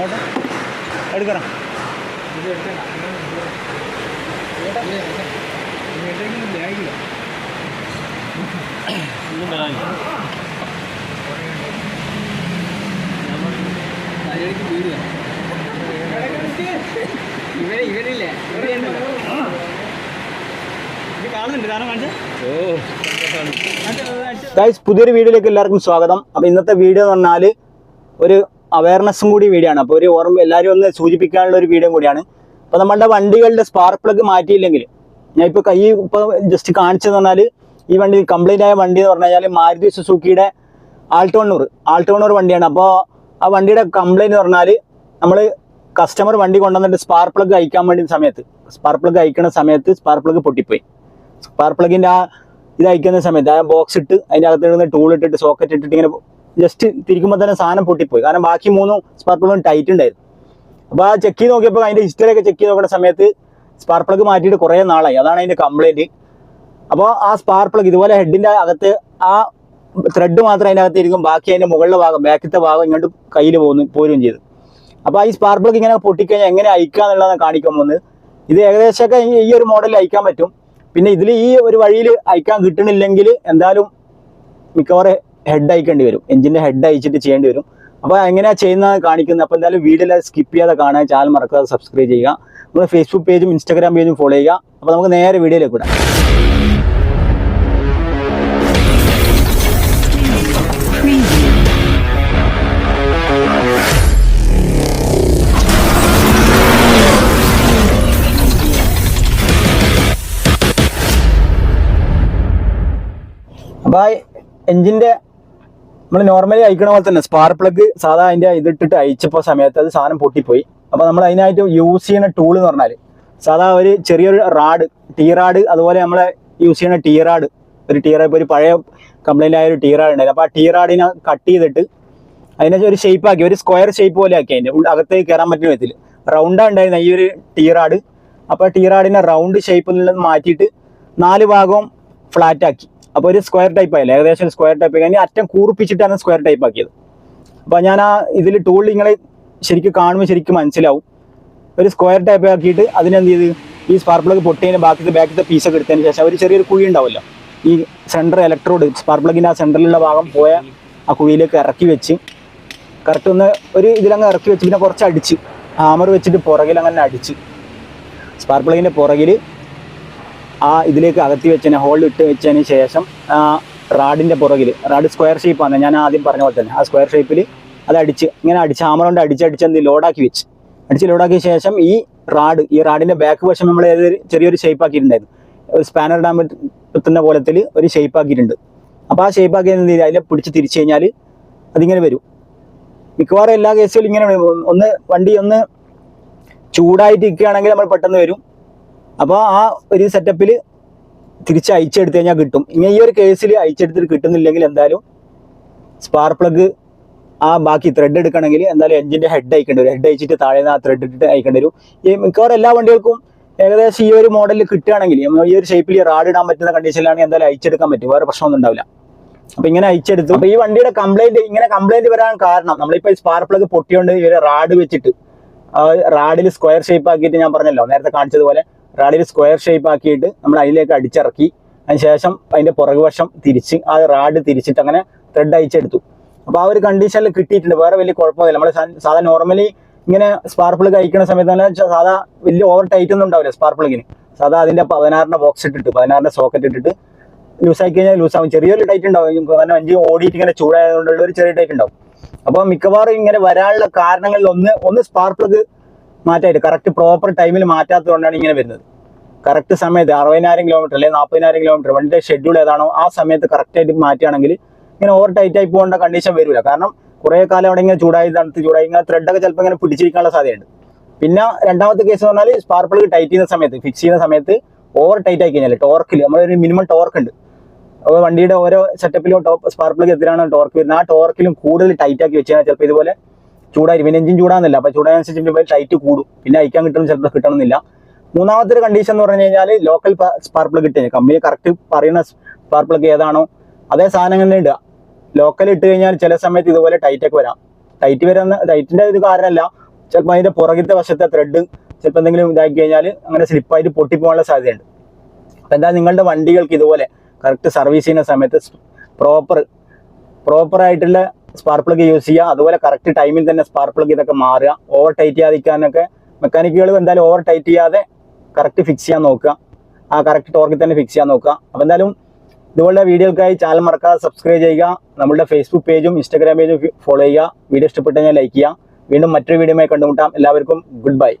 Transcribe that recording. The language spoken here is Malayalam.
നോട്ടെ എടുക്കണം. പുതിയൊരു വീഡിയോയിലേക്ക് എല്ലാവർക്കും സ്വാഗതം. അപ്പോൾ ഇന്നത്തെ വീഡിയോ എന്ന് പറഞ്ഞാൽ ഒരു അവയർനെസ്സും കൂടി വീഡിയോ ആണ് അപ്പോൾ ഒരു ഓർമ്മ എല്ലാവരും ഒന്ന് സൂചിപ്പിക്കാനുള്ള ഒരു വീഡിയോ കൂടിയാണ്. അപ്പോൾ നമ്മുടെ വണ്ടികളുടെ സ്പാർക്ക് പ്ലഗ് മാറ്റിയില്ലെങ്കിൽ ഞാൻ ഇപ്പോൾ കൈ ഇപ്പോൾ ജസ്റ്റ് കാണിച്ചെന്ന് പറഞ്ഞാൽ ഈ വണ്ടി കംപ്ലൈന്റ് ആയ വണ്ടി എന്ന് പറഞ്ഞു കഴിഞ്ഞാൽ മാരുതി സുസുക്കിയുടെ ആൾട്ടോണ്ണൂർ ആൾട്ടോണ്ണൂർ വണ്ടിയാണ്. അപ്പോൾ ആ വണ്ടിയുടെ കംപ്ലൈന്റ് എന്ന് പറഞ്ഞാൽ നമ്മൾ കസ്റ്റമർ വണ്ടി കൊണ്ടുവന്നിട്ട് സ്പാർക്ക് പ്ലഗ് അയക്കാൻ വേണ്ടി സമയത്ത് സ്പാർക്ക് പ്ലഗ് അയക്കുന്ന സമയത്ത് സ്പാർക്ക് പ്ലഗ് പൊട്ടിപ്പോയി. സ്പാർക്ക് പ്ലഗിന്റെ ആ ഇത് അയക്കുന്ന സമയത്ത് ആ ബോക്സ് ഇട്ട് അതിന്റെ അകത്ത് ടൂൾ ഇട്ടിട്ട് സോക്കറ്റ് ഇട്ടിട്ട് ഇങ്ങനെ ജസ്റ്റ് തിരിക്കുമ്പോൾ തന്നെ സാധനം പൊട്ടിപ്പോയി. കാരണം ബാക്കി മൂന്നും സ്പാർക്ക് പ്ലഗും ടൈറ്റ് ഉണ്ടായിരുന്നു. അപ്പോൾ ആ ചെക്ക് ചെയ്ത് നോക്കിയപ്പോൾ അതിന്റെ ഹിസ്റ്ററി ഒക്കെ ചെക്ക് ചെയ്ത് നോക്കുന്ന സമയത്ത് സ്പാർക്ക് പ്ലഗ് മാറ്റിയിട്ട് കുറേ നാളായി. അതാണ് അതിന്റെ കംപ്ലയിന്റ് അപ്പോൾ ആ സ്പാർക്ക് പ്ലഗ് ഇതുപോലെ ഹെഡിന്റെ അകത്ത് ആ ത്രെഡ് മാത്രം അതിന്റെ അകത്ത് ഇരിക്കും. ബാക്കി അതിന്റെ മുകളിലെ ഭാഗം ബാക്കിലത്തെ ഭാഗം ഇങ്ങോട്ട് കയ്യിൽ പോകുന്നു പോരുകയും ചെയ്തു. അപ്പോൾ ഈ സ്പാർക്ക് പ്ലഗ് ഇങ്ങനെ പൊട്ടിക്കഴിഞ്ഞാൽ എങ്ങനെ അയക്കുക എന്നുള്ളതാണ് കാണിക്കാൻ പോകുന്നത്. ഇത് ഏകദേശമൊക്കെ ഈ ഒരു മോഡലിൽ അയക്കാൻ പറ്റും. പിന്നെ ഇതിൽ ഈ ഒരു വഴിയിൽ അയക്കാൻ കിട്ടണില്ലെങ്കിൽ എന്തായാലും മിക്കവാറും ഹെഡ് അയക്കേണ്ടി വരും. എഞ്ചിന്റെ ഹെഡ് അയച്ചിട്ട് ചെയ്യേണ്ടി വരും. അപ്പോൾ എങ്ങനെയാ ചെയ്യുന്നത് കാണിക്കുന്നത്. അപ്പോൾ എന്തായാലും വീഡിയോ സ്കിപ്പ് ചെയ്യാതെ കാണാൻ ചാനൽ മറക്കാതെ സബ്സ്ക്രൈബ് ചെയ്യുക. നമ്മുടെ ഫേസ്ബുക്ക് പേജും ഇൻസ്റ്റാഗ്രാം പേജും ഫോളോ ചെയ്യുക. അപ്പോൾ നമുക്ക് നേരെ വീഡിയോയിലേക്ക് വിടാം. അപ്പോൾ എഞ്ചിന്റെ നമ്മൾ നോർമലി അയക്കണ പോലെ തന്നെ സ്പാർ പ്ലഗ് സാധാ അതിന്റെ ഇതിട്ടിട്ട് അയച്ചപ്പോൾ സമയത്ത് അത് സാധനം പൊട്ടിപ്പോയി. അപ്പോൾ നമ്മൾ അതിനായിട്ട് യൂസ് ചെയ്യുന്ന ടൂൾ എന്ന് പറഞ്ഞാൽ സാധാ ഒരു ചെറിയൊരു റാഡ് ടീ റാഡ് അതുപോലെ നമ്മൾ യൂസ് ചെയ്യുന്ന ടീ റാഡ് ഒരു ടീ റാഡ് ഒരു പഴയ കംപ്ലൈന്റ് ആയ ഒരു ടീ റാഡ് ഉണ്ടായിരുന്നു അപ്പോൾ ആ ടീ റാഡിനെ കട്ട് ചെയ്തിട്ട് അതിനെ ഒരു ഷേപ്പ് ആക്കി ഒരു സ്ക്വയർ ഷേപ്പ് പോലെ ആക്കി അതിന്റെ അകത്തേക്ക് കയറാൻ പറ്റുന്ന വിധത്തിൽ റൗണ്ടാ ഉണ്ടായിരുന്ന ഈ ഒരു ടീ റാഡ് അപ്പോൾ ടീ റാഡിനെ റൗണ്ട് ഷേപ്പിൽ നിന്ന് മാറ്റിയിട്ട് നാല് ഭാഗവും ഫ്ലാറ്റ് ആക്കി. അപ്പോൾ ഒരു സ്ക്വയർ ടൈപ്പ് ആയില്ല? ഏകദേശം ഒരു സ്ക്വയർ ടൈപ്പ് ആയി അറ്റം കൂർപ്പിച്ചിട്ടാണ് സ്ക്വയർ ടൈപ്പ് ആക്കിയത്. അപ്പോൾ ഞാൻ ആ ഇതിൽ ടൂൾ നിങ്ങളെ ശരിക്കും കാണുമ്പോൾ ശരിക്കും മനസ്സിലാവും. ഒരു സ്ക്വയർ ടൈപ്പ് ആക്കിയിട്ട് അതിനെന്ത് ചെയ്ത്? ഈ സ്പാർക്ക് പ്ലഗ് പൊട്ടിയതിന് ബാക്കി ബാക്കിത്തെ പീസൊക്കെ എടുത്തതിന് ശേഷം ഒരു ചെറിയൊരു കുഴി ഉണ്ടാവുമല്ലോ? ഈ സെന്റർ ഇലക്ട്രോഡ് സ്പാർക്ക് പ്ലഗിന്റെ ആ സെന്ററിലുള്ള ഭാഗം പോയ ആ കുഴിയിലേക്ക് ഇറക്കി വെച്ച് കറക്റ്റ് ഒന്ന് ഒരു ഇതിലങ്ങ് ഇറക്കി വെച്ച് പിന്നെ കുറച്ച് അടിച്ച് ഹാമർ വെച്ചിട്ട് പുറകിൽ അങ്ങനെ അടിച്ച് സ്പാർക്ക് പ്ലഗിന്റെ പുറകിൽ ആ ഇതിലേക്ക് അകത്തി വെച്ചതിന് ഹോൾ ഇട്ട് വെച്ചതിന് ശേഷം റാഡിന്റെ പുറകിൽ റാഡ് സ്ക്വയർ ഷേപ്പാണ് ഞാൻ ആദ്യം പറഞ്ഞ പോലെ തന്നെ ആ സ്ക്വയർ ഷേപ്പിൽ അത് അടിച്ച് ഇങ്ങനെ അടിച്ച് ഹാമർ കൊണ്ട് അടിച്ച് അടിച്ച് എന്ത് ലോഡാക്കി വെച്ച്. അടിച്ച് ലോഡാക്കിയ ശേഷം ഈ റാഡ് ഈ റാഡിന്റെ ബാക്ക് വശം നമ്മൾ ചെറിയൊരു ഷേപ്പ് ആക്കിയിട്ടുണ്ടായിരുന്നു. ഒരു സ്പാനർ ഇടാൻ കുത്തുന്ന പോലത്തിൽ ഒരു ഷേപ്പ് ആക്കിയിട്ടുണ്ട്. അപ്പോൾ ആ ഷേപ്പ് ആക്കി എന്ത് അതിനെ പിടിച്ച് തിരിച്ചു കഴിഞ്ഞാൽ അതിങ്ങനെ വരും. മിക്കവാറും എല്ലാ കേസുകളും ഇങ്ങനെ. ഒന്ന് വണ്ടി ഒന്ന് ചൂടായിട്ട് ഇരിക്കുകയാണെങ്കിൽ നമ്മൾ പെട്ടെന്ന് വരും. അപ്പോൾ ആ ഒരു സെറ്റപ്പിൽ തിരിച്ച് അയച്ചെടുത്ത് കഴിഞ്ഞാൽ കിട്ടും. ഇനി ഈ ഒരു കേസിൽ അയച്ചെടുത്തിട്ട് കിട്ടുന്നില്ലെങ്കിൽ എന്തായാലും സ്പാർക്ക് പ്ലഗ് ആ ബാക്കി ത്രെഡ് എടുക്കണമെങ്കിൽ എന്തായാലും എഞ്ചിന്റെ ഹെഡ് അയക്കേണ്ടി വരും. ഹെഡ് അയച്ചിട്ട് താഴെ ആ ത്രെഡ് ഇട്ടിട്ട് അയക്കേണ്ടി വരും. ഈ മിക്കവാറും എല്ലാ വണ്ടികൾക്കും ഏകദേശം ഈ ഒരു മോഡലിൽ കിട്ടുകയാണെങ്കിൽ ഈ ഒരു ഷേപ്പിൽ റാഡ് ഇടാൻ പറ്റുന്ന കണ്ടീഷനിലാണെങ്കിൽ എന്തായാലും അയച്ചെടുക്കാൻ പറ്റും. വേറെ പ്രശ്നമൊന്നും ഉണ്ടാവില്ല. അപ്പൊ ഇങ്ങനെ അയച്ചെടുത്തു. അപ്പൊ ഈ വണ്ടിയുടെ കംപ്ലൈന്റ് ഇങ്ങനെ കംപ്ലൈന്റ് വരാൻ കാരണം നമ്മളിപ്പോ സ്പാർക്ക് പ്ലഗ് പൊട്ടിയോണ്ട് ഒരു റാഡ് വെച്ചിട്ട് റാഡിൽ സ്ക്വയർ ഷേപ്പ് ആക്കിയിട്ട് ഞാൻ പറഞ്ഞല്ലോ നേരത്തെ കാണിച്ചതുപോലെ റാഡിൽ സ്ക്വയർ ഷേപ്പ് ആക്കിയിട്ട് നമ്മൾ അതിലേക്ക് അടിച്ചിറക്കി. അതിന് ശേഷം അതിന്റെ പുറകുവശം തിരിച്ച് ആ റാഡ് തിരിച്ചിട്ട് അങ്ങനെ ത്രെഡ് അയച്ചെടുത്തു അപ്പോൾ ആ ഒരു കണ്ടീഷനിൽ കിട്ടിയിട്ടുണ്ട്. വേറെ വലിയ കുഴപ്പമില്ല നമ്മൾ സാധാ നോർമലി ഇങ്ങനെ സ്പാർക്ക് കഴിക്കുന്ന സമയത്ത് തന്നെ സാധാ വലിയ ഓവർ ടൈറ്റ് ഒന്നും ഉണ്ടാവില്ല സ്പാർപ്പിളിങ്ങിന് സാധാ അതിന്റെ പതിനാറിന്റെ ബോക്സ് ഇട്ടിട്ട് പതിനാറിന്റെ സോക്കറ്റ് ഇട്ടിട്ട് ആക്കി കഴിഞ്ഞാൽ ലൂസ് ആവും. ചെറിയൊരു ടൈറ്റ് ഉണ്ടാവും. കാരണം അഞ്ച് ഓടിയിട്ട് ഇങ്ങനെ ചൂടായതുകൊണ്ടുള്ള ഒരു ചെറിയ ടൈറ്റ് ഉണ്ടാവും. അപ്പോൾ മിക്കവാറും ഇങ്ങനെ വരാനുള്ള കാരണങ്ങളിൽ ഒന്ന് ഒന്ന് സ്പാർക്ക് പ്ലഗ് മാറ്റായിട്ട് കറക്റ്റ് പ്രോപ്പർ ടൈമിൽ മാറ്റാത്തതുകൊണ്ടാണ് ഇങ്ങനെ വരുന്നത്. കറക്റ്റ് സമയത്ത് അറുപതിനായിരം കിലോമീറ്റർ അല്ലെങ്കിൽ നാൽപ്പതിനായിരം കിലോമീറ്റർ വണ്ടിയുടെ ഷെഡ്യൂൾ ഏതാണോ ആ സമയത്ത് കറക്റ്റായിട്ട് മാറ്റുകയാണെങ്കിൽ ഇങ്ങനെ ഓവർ ടൈറ്റ് ആയി പോകേണ്ട കണ്ടീഷൻ വരില്ല. കാരണം കുറേ കാലം അവിടെ ഇങ്ങനെ ചൂടായി തണുത്ത് ചൂടായി ഇങ്ങനെ ത്രെഡൊക്കെ ചിലപ്പോൾ ഇങ്ങനെ പിടിച്ചിരിക്കാനുള്ള സാധ്യതയുണ്ട്. പിന്നെ രണ്ടാമത്തെ കേസ് എന്ന് പറഞ്ഞാൽ സ്പാർക്ക് പ്ലഗ് ടൈറ്റ് ചെയ്യുന്ന സമയത്ത് ഫിക്സ് ചെയ്യുന്ന സമയത്ത് ഓവർ ടൈറ്റ് ആയി കഴിഞ്ഞാൽ ടോർക്കിൽ നമ്മളൊരു മിനിമം ടോർക്ക് ഉണ്ട്. അപ്പോൾ വണ്ടിയുടെ ഓരോ സെറ്റപ്പിലും ടോപ്പ് സ്പാർക്ക് പ്ലഗ് എത്രയാണ് ടോർക്ക് വരുന്നത്. ആ ടോർക്കിലും കൂടുതൽ ടൈറ്റ് ആക്കി ചിലപ്പോൾ ഇതുപോലെ ചൂടായി പിന്നെ എഞ്ചിൻ ചൂടാകുന്നില്ല. അപ്പോൾ ചൂടാനുസരിച്ച് ടൈറ്റ് കൂടും. പിന്നെ അയക്കാൻ കിട്ടും ചിലപ്പോൾ കിട്ടണമെന്നില്ല. മൂന്നാമത്തെ ഒരു കണ്ടീഷൻ എന്ന് പറഞ്ഞു കഴിഞ്ഞാൽ ലോക്കൽ സ്പാർക്ക് പ്ലഗ് ഇട്ട് കമ്പനി കറക്റ്റ് പറയുന്ന സ്പാർക്ക് പ്ലഗ് ഏതാണോ അതേ സാധനം തന്നെ ഇടുക. ലോക്കൽ ഇട്ട് കഴിഞ്ഞാൽ ചില സമയത്ത് ഇതുപോലെ ടൈറ്റ് ഒക്കെ വരാം. ടൈറ്റ് വരുന്ന ടൈറ്റിന്റെ ഒരു കാരണമല്ല. ചിലപ്പോൾ അതിന്റെ പുറകിലത്തെ വശത്തെ ത്രെഡ് ചിലപ്പോൾ എന്തെങ്കിലും ഇതാക്കി കഴിഞ്ഞാൽ അങ്ങനെ സ്ലിപ്പായിട്ട് പൊട്ടിപ്പോകാനുള്ള സാധ്യതയുണ്ട്. അപ്പോൾ എന്താ നിങ്ങളുടെ വണ്ടികൾക്ക് ഇതുപോലെ കറക്റ്റ് സർവീസ് ചെയ്യുന്ന സമയത്ത് പ്രോപ്പർ ആയിട്ടുള്ള സ്പാർക്ക് പ്ലഗ് യൂസ് ചെയ്യുക അതുപോലെ കറക്റ്റ് ടൈമിൽ തന്നെ സ്പാർക്ക് പ്ലഗ് ഇതൊക്കെ മാറുക. ഓവർ ടൈറ്റ് ചെയ്യാതിരിക്കാനൊക്കെ മെക്കാനിക്കുകൾ എന്തായാലും ഓവർ ടൈറ്റ് ചെയ്യാതെ കറക്റ്റ് ഫിക്സ് ചെയ്യാൻ നോക്കുക. ആ കറക്റ്റ് ടോർക്കിൽ തന്നെ ഫിക്സ് ചെയ്യാൻ നോക്കുക. അപ്പോൾ എന്തായാലും ഇതുപോലുള്ള വീഡിയോകൾക്കായി ചാനൽ മറക്കാതെ സബ്സ്ക്രൈബ് ചെയ്യുക. നമ്മുടെ ഫേസ്ബുക്ക് പേജും ഇൻസ്റ്റാഗ്രാം പേജും ഫോളോ ചെയ്യുക. വീഡിയോ ഇഷ്ടപ്പെട്ടു കഴിഞ്ഞാൽ ലൈക്ക് ചെയ്യുക. വീണ്ടും മറ്റൊരു വീഡിയോയുമായി കണ്ടുമുട്ടാം. എല്ലാവർക്കും ഗുഡ് ബൈ